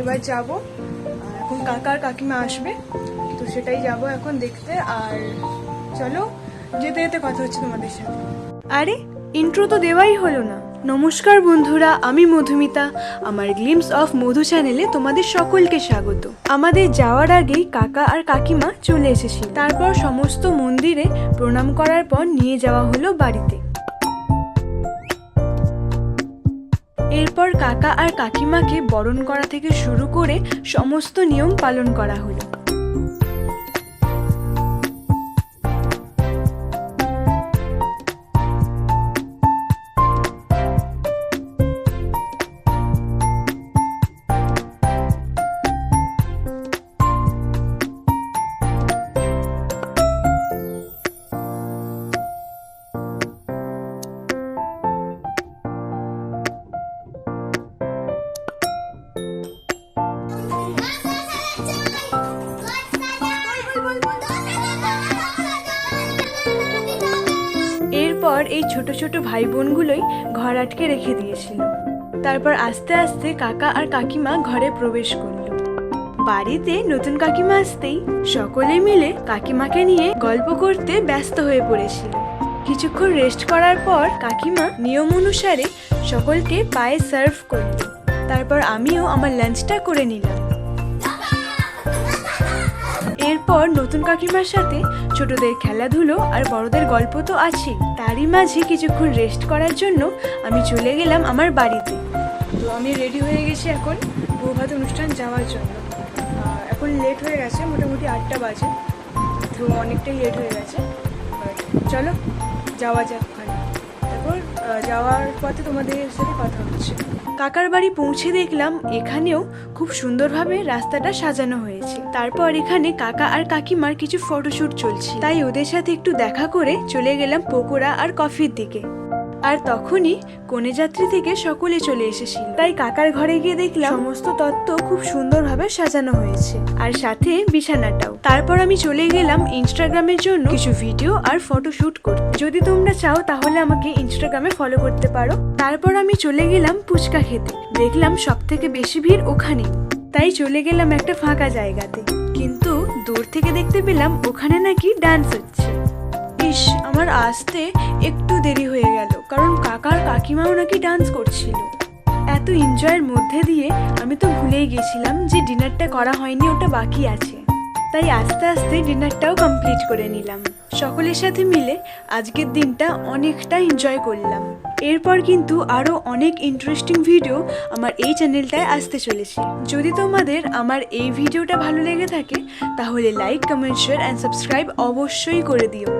এবার যাব। এখন কাকা আর কাকিমা আসবে, তো সেটাই যাব এখন দেখতে। আর চলো, যেতে যেতে কথা হচ্ছে তোমাদের সাথে। আরে ইন্ট্রো তো দেওয়াই হলো না। নমস্কার বন্ধুরা, আমি মধুমিতা। আমার গ্লিমস অফ মধু চ্যানেলে তোমাদের সকলকে স্বাগত। আমাদের যাওয়ার আগেই কাকা আর কাকিমা চলে এসেছি তারপর সমস্ত মন্দিরে প্রণাম করার পর নিয়ে যাওয়া হলো বাড়িতে। এরপর কাকা আর কাকিমাকে বরণ করা থেকে শুরু করে সমস্ত নিয়ম পালন করা হলো। এরপর এই ছোট ছোট ভাই বোনগুলোই ঘর আটকে রেখে দিয়েছিল। তারপর আস্তে আস্তে কাকা আর কাকিমা ঘরে প্রবেশ করল। বাড়িতে নতুন কাকিমা আসতেই সকলে মিলে কাকিমাকে নিয়ে গল্প করতে ব্যস্ত হয়ে পড়েছিল। কিছুক্ষণ রেস্ট করার পর কাকিমা নিয়ম অনুসারে সকলকে পায়ে সার্ভ করল। তারপর আমিও আমার লাঞ্চটা করে নিলাম। এরপর নতুন কাকিমার সাথে ছোটদের খেলাধুলো আর বড়দের গল্প তো আছেই। তারই মাঝে কিছুক্ষণ রেস্ট করার জন্য আমি চলে গেলাম আমার বাড়িতে। তো আমি রেডি হয়ে গেছি এখন বৌভাত অনুষ্ঠান যাওয়ার জন্য। এখন লেট হয়ে গেছে, মোটামুটি আটটা বাজে। তো অনেকটাই লেট হয়ে গেছে। চলো, যাওয়া যাক ওখানে। তারপর যাওয়ার পথে তোমাদের সাথে কথা হচ্ছে। কাকার বাড়ি পৌঁছে দেখলাম এখানেও খুব সুন্দরভাবে রাস্তাটা সাজানো হয়েছে। তারপর এখানে কাকা আর কাকিমার কিছু ফটোশ্যুট চলছে। তাই ওদের সাথে একটু দেখা করে চলে গেলাম পকোড়া আর কফির দিকে। আর তখনই কনে যাত্রী থেকে সকলে চলে এসেছিল। তাই কাকার ঘরে গিয়ে দেখলাম সমস্ত তত্ত্ব খুব সুন্দরভাবে সাজানো হয়েছে। আর সাথে বিছানাটাও। তারপর আমি চলে গেলাম ইনস্টাগ্রামের জন্য কিছু ভিডিও আর ফটো শুট করতে। যদি তোমরা চাও তাহলে আমাকে ইনস্টাগ্রামে ফলো করতে পারো। তারপর আমি চলে গেলাম ফুচকা খেতে। দেখলাম সব থেকে বেশি ভিড় ওখানে। তাই চলে গেলাম একটা ফাঁকা জায়গাতে। কিন্তু দূর থেকে দেখতে পেলাম ওখানে নাকি ডান্স হচ্ছে। ইস, আমার আসতে একটু দেরি হয়ে গেল। কারণ কাকার কাকিমাও নাকি ডান্স করছিল। এত এনজয়ের মধ্যে দিয়ে আমি তো ভুলেই গেছিলাম যে ডিনারটা করা হয়নি, ওটা বাকি আছে। তাই আস্তে আস্তে ডিনারটাও কমপ্লিট করে নিলাম। সকলের সাথে মিলে আজকের দিনটা অনেকটা এনজয় করলাম। এরপর কিন্তু আরও অনেক ইন্টারেস্টিং ভিডিও আমার এই চ্যানেলটায় আসতে চলেছে। যদি তোমাদের আমার এই ভিডিওটা ভালো লেগে থাকে, তাহলে like comment share and subscribe অবশ্যই করে দিও।